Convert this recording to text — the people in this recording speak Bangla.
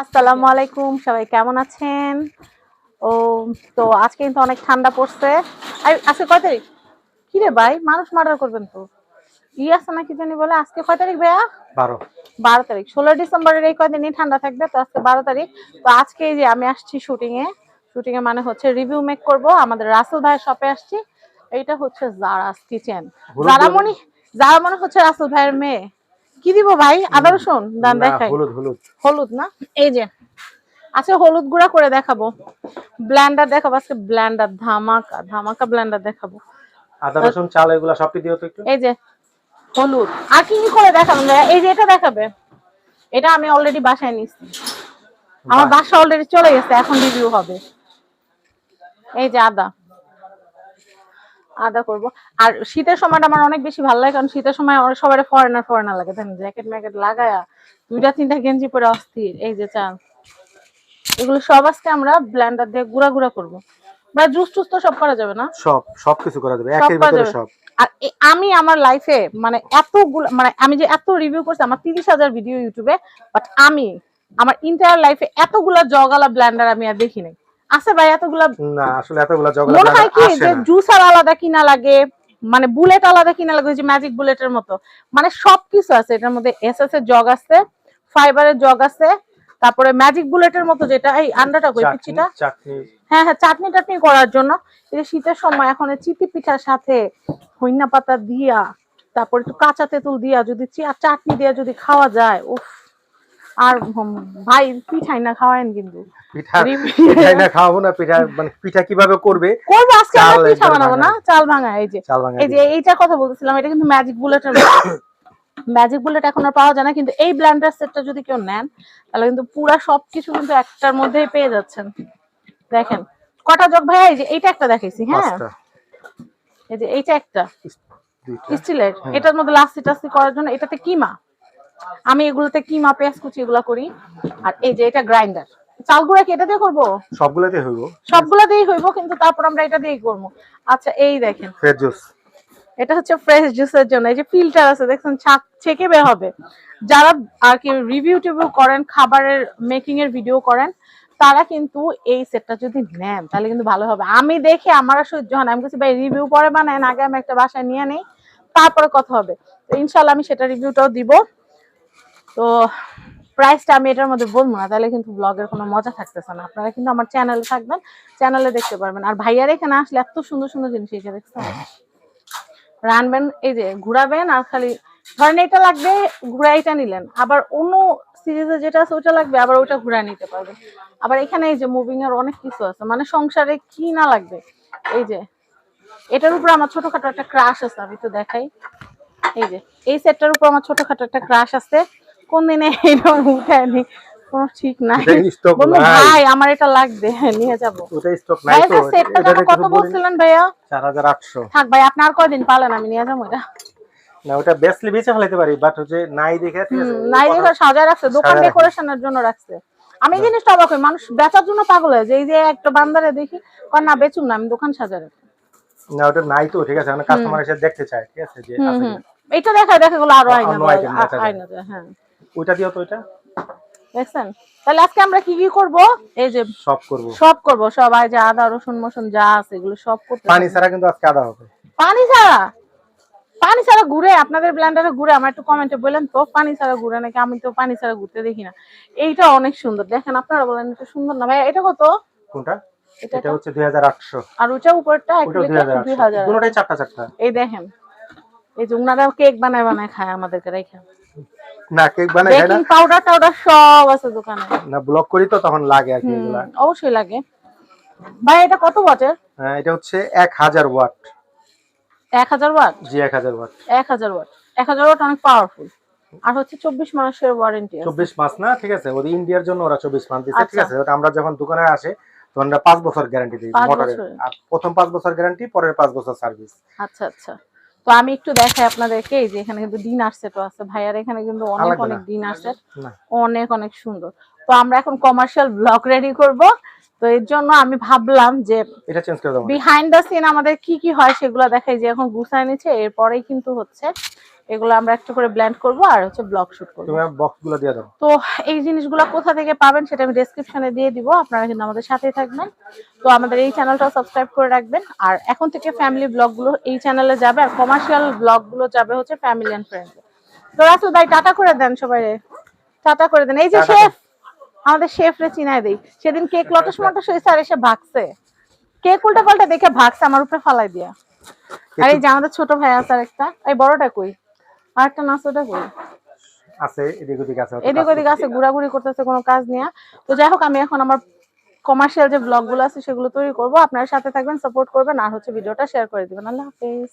আসসালামু আলাইকুম সবাই কেমন আছেন? ও তো আজকে কিন্তু অনেক ঠান্ডা পড়ছে। আজকে কয় তারিখ? কি রে ভাই মানুষ মার্ডার করবেন তো। ই আছে না কি জানি বলে আজকে কয় তারিখ ভাইয়া? বারো। বারো তারিখ। ষোলো ডিসেম্বরের এই কয়দিনই ঠান্ডা থাকবে তো আজকে বারো তারিখ। তো আজকে যে আমি আসছি শুটিং এ শুটিং এ মানে হচ্ছে রিভিউ মেক করব। আমাদের রাসেল ভাইয়ের শপে আসছি। এইটা হচ্ছে জারাস কিচেন জারামণি জারামণি হচ্ছে রাসেল ভাইয়ের মেয়ে। কি দিব ভাই? আদা রসুন দান দেখাই। হলুদ হলুদ। হলুদ না? এই যে আচ্ছা হলুদ গুঁড়া করে দেখাবো। ব্ল্যান্ডার দেখাবো আজকে ব্ল্যান্ডার ধামাকা ধামাকা ব্ল্যান্ডার দেখাবো। আদা রসুন চাল এগুলা সবই দিও তো একটু? এই যে হলুদ। আর কি কি করে দেখাবেন এই যে এটা দেখাবে। এটা আমি অলরেডি বাসায় নিচ্ছি আমার বাসা অলরেডি চলে গেছে এখন রিভিউ হবে। এই যে আদা। আদা করব। আর শীতের সময়টা আমার অনেক বেশি ভালো লাগে কারণ শীতের সময় অনেক সবাই ফরেনার ফরেনার লাগে দেখেন জ্যাকেট ম্যাকেট লাগায়া দুইটা তিনটা গেঞ্জি পরে অস্থির এই যে চাল এগুলো সব আজকে আমরা ব্লেন্ডার দিয়ে গুঁড়া গুঁড়া করব। বা জুস টুস তো সব করা যাবে না? সব সব কিছু করা যাবে সব একের করা ভিতরে। সব। আর আমি আমার লাইফে মানে এতগুলো মানে আমি যে এত রিভিউ করছি আমার তিরিশ হাজার ভিডিও ইউটিউবে বাট আমি আমার ইন্টায়ার লাইফে এতগুলা জগালা ব্লেন্ডার আমি আর দেখি নাই আছে ভাই এতগুলা না আসলে এতগুলা জগলা মনে হয় কি যে। জুসার আলাদা কিনা লাগে মানে বুলেট আলাদা কিনা লাগে যে ম্যাজিক বুলেটের মতো। মানে সবকিছু আছে এটার মধ্যে এসএস এর জগ আছে ফাইবারের জগ আছে তারপরে ম্যাজিক বুলেটের মতো যেটা এই আন্ডাটা কই পিচিটা হ্যাঁ হ্যাঁ চাটনি টাটনি করার জন্য। এই শীতের সময় এখন চিতি পিঠার সাথে হইনা পাতা দিয়া তারপর একটু কাঁচা তেঁতুল দিয়া যদি চাটনি দিয়া যদি খাওয়া যায় উফ। আর ভাই পিঠাই না খাওয়ায়েন কিন্তু। পিঠা পিঠাই না খাওয়াবো না পিঠা মানে পিঠা কীভাবে করবে? করব আজকে আমরা পিঠা বানাবো না চাল ভাঙা এই যে। এই যে এইটার কথা বলতেছিলাম এটা কিন্তু ম্যাজিক বুলেটের ম্যাজিক বুলেট এখন আর পাওয়া যায় না কিন্তু এই ব্ল্যান্ডার সেটটা যদি কেউ নেন তাহলে কিন্তু পুরা সবকিছু কিন্তু একটার মধ্যেই পেয়ে যাচ্ছেন। দেখেন কটা জগ ভাইয়া এই যে এইটা একটা দেখাইছি হ্যাঁ? এই যে এইটা একটা। স্টিলের। হ্যাঁ। এটার মধ্যে লাস্টি টাস্টি করার জন্য এটাতে কিমা? আমি এগুলোতে কি কিমা পেঁয়াজ কুচি এগুলো করি? আর এই যে এটা গ্রাইন্ডার। চালগুড়া কি এটা দিয়ে করব? সবগুলোতে হইব। সবগুলা দিয়েই হইব কিন্তু তারপর আমরা এটা দিয়েই করব। আচ্ছা এই দেখেন। ফ্রেশ জুস এটা হচ্ছে ফ্রেশ জুসের জন্য। এই যে ফিল্টার আছে দেখছেন ছাক ছেঁকে বের হবে। যারা আর কি রিভিউ টিভিউ করেন খাবারের মেকিং এর ভিডিও করেন তারা কিন্তু এই সেটটা যদি নেন তাহলে কিন্তু ভালো হবে। আমি দেখে আমার আর সহ্য হয় আমি বলছি ভাই রিভিউ পরে বানায় আগে আমি একটা বাসায় নিয়ে নেই তারপরে কথা হবে। তো ইনশাল্লাহ আমি সেটা রিভিউটাও দিব। তো প্রাইসটা আমি এটার মধ্যে বলব না, তাহলে কিন্তু ব্লগের কোনো মজা থাকতেছে না। আপনারা কিন্তু আমার চ্যানেলে থাকবেন চ্যানেলে দেখতে পারবেন। আর ভাইয়ার এখানে আসলে এত সুন্দর সুন্দর জিনিস এসে দেখছেন, রানবেন, এই যে ঘুরাবেন আর খালি ধরেন এটা লাগবে ঘুরা এটা নিলেন, আবার অন্য সিরিজে যেটা আছে ওটা লাগবে, আবার ওটা ঘুরা নিতে পারবেন। আবার এখানে এই যে মুভিং এর অনেক কিছু আছে মানে সংসারে কি না লাগবে? এই যে, এটার উপর আমার ছোটখাটো একটা ক্রাশ আছে, আমি তো দেখাই। এই যে, এই সেটটার উপর আমার ছোটখাটো একটা ক্রাশ আছে। কোন দিনে এরকম উঠায়নি কোনো ঠিক নাই। ভাই আমার এটা লাগবে নিয়ে যাব। ওটা স্টক নাই তো। সেটটা এটা কত বলছিলেন ভাইয়া? চার হাজার আটশো। থাক ভাই আপনি আর কয়দিন পালেন আমি নিয়ে যাব এটা। না ওটা বেসলি বেচে ফেলাইতে পারি বাট হচ্ছে নাই দেখে ঠিক আছে নাই দেখে সাজায় রাখছে দোকান ডেকোরেশনের জন্য রাখছে। আমি এই জিনিসটা অবাক হই মানুষ বেচার জন্য পাগল হয় যে এই যে একটা বান্দারে দেখি কর না বেচুম না আমি দোকান সাজায় রাখি না ওটা নাই তো ঠিক আছে কাস্টমার এসে দেখতে চায় ঠিক আছে যে। এটা দেখা দেখা গুলো আরও আইনা অন্য দেয়, item আ- দেখা যায়। আইনা হ্যাঁ। ওইটা দিও তো ওইটা। দেখছেন? তাহলে আজকে আমরা কি কি করব? এই যে সব করব। সব করব সব এই যে আদা রসুন মসুন যা আছে এগুলো সব করতে পানি ছাড়া কিন্তু আজকে আদা হবে। পানি ছাড়া? পানি ছাড়া ঘুরে আপনাদের ব্ল্যান্ডারে ঘুরে আমার একটু কমেন্টে বললেন তো পানি ছাড়া ঘুরে নাকি? আমি তো পানি ছাড়া ঘুরতে দেখি না। এইটা অনেক সুন্দর। দেখেন আপনারা বলেন এটা সুন্দর না। ভাই এটা কত? কোনটা? এটা হচ্ছে দুই হাজার আটশো। আর ওটা উপরটা এক ওটা দুই লিটার হাজার দুই আটশো হাজার। দুটোটাই চারটা চারটা। এই দেখেন এই যে উনারা কেক বানায় বানায় খায় আমাদেরকে রেখে না কেক বানাই না? বেকিং পাউডার টাউডার সব আছে দোকানে। না ব্লক করি তো তখন লাগে আর কি এগুলা। অবশ্যই লাগে। ভাই এটা কত ওয়াটের? হ্যাঁ, এটা হচ্ছে এক হাজার ওয়াট। এক হাজার ওয়াট? জি এক হাজার ওয়াট। এক হাজার ওয়াট। এক হাজার ওয়াট অনেক পাওয়ারফুল আর হচ্ছে চব্বিশ মাসের ওয়ারেন্টি আছে। চব্বিশ মাস না ঠিক আছে? ওদের ইন্ডিয়ার জন্য ওরা চব্বিশ মাস দিচ্ছে ঠিক আচ্ছা। আছে? আমরা যখন দোকানে আসে তখন আমরা পাঁচ বছর গ্যারান্টি দিই মোটরের আর প্রথম পাঁচ বছর গ্যারান্টি পরের পাঁচ বছর সার্ভিস আচ্ছা আচ্ছা। তো আমি একটু দেখাই আপনাদেরকে এই যে এখানে কিন্তু ডিনার সেটও আছে। ভাইয়ার এখানে কিন্তু অনেক অনেক। ডিনার সেট অনেক অনেক সুন্দর। তো আমরা এখন কমার্শিয়াল ব্লগ রেডি করব। তো এর জন্য আমি ভাবলাম যে এটা চেঞ্জ করে দাও বিহাইন্ড দা সিন আমাদের কি কি হয় সেগুলো দেখাই যে এখন গুছায় নিচ্ছে এরপরেই কিন্তু হচ্ছে এগুলো আমরা একটু করে ব্ল্যান্ড করব আর হচ্ছে ব্লগ শুট করব। তুমি বক্সগুলো দিয়ে দাও। তো এই জিনিসগুলো কোথা থেকে পাবেন সেটা আমি ডেসক্রিপশনে দিয়ে দিব আপনারা কিন্তু আমাদের সাথেই থাকবেন। তো আমাদের এই চ্যানেলটা সাবস্ক্রাইব করে রাখবেন। আর এখন থেকে ফ্যামিলি ব্লগগুলো এই চ্যানেলে যাবে আর কমার্শিয়াল ব্লগগুলো যাবে হচ্ছে ফ্যামিলি এন্ড ফ্রেন্ডস তো রাসুল ভাই টাটা করে দেন সবাই টাটা করে দেন। এই যে শেফ আমাদের শেফ রে চিনাই দেই। সেদিন কেক লটস মটস হয়েছে আর এসে ভাগছে। কেক উল্টা পাল্টা দেখে ভাগছে আমার উপরে ফালাই দিয়া। আর এই যে আমাদের ছোট ভাই আছে আর একটা এই বড়টা কই? আর একটা নাচটা করি আছে এদিক ওদিক আছে এদিক ওদিক আছে ঘোরাঘুরি করতেছে কোনো কাজ নিয়ে তো যাই হোক আমি এখন আমার কমার্শিয়াল যে ব্লগগুলো আছে সেগুলো তৈরি করব। আপনার সাথে থাকবেন সাপোর্ট করবেন আর হচ্ছে ভিডিওটা শেয়ার করে দিবেন। আল্লাহ হাফেজ।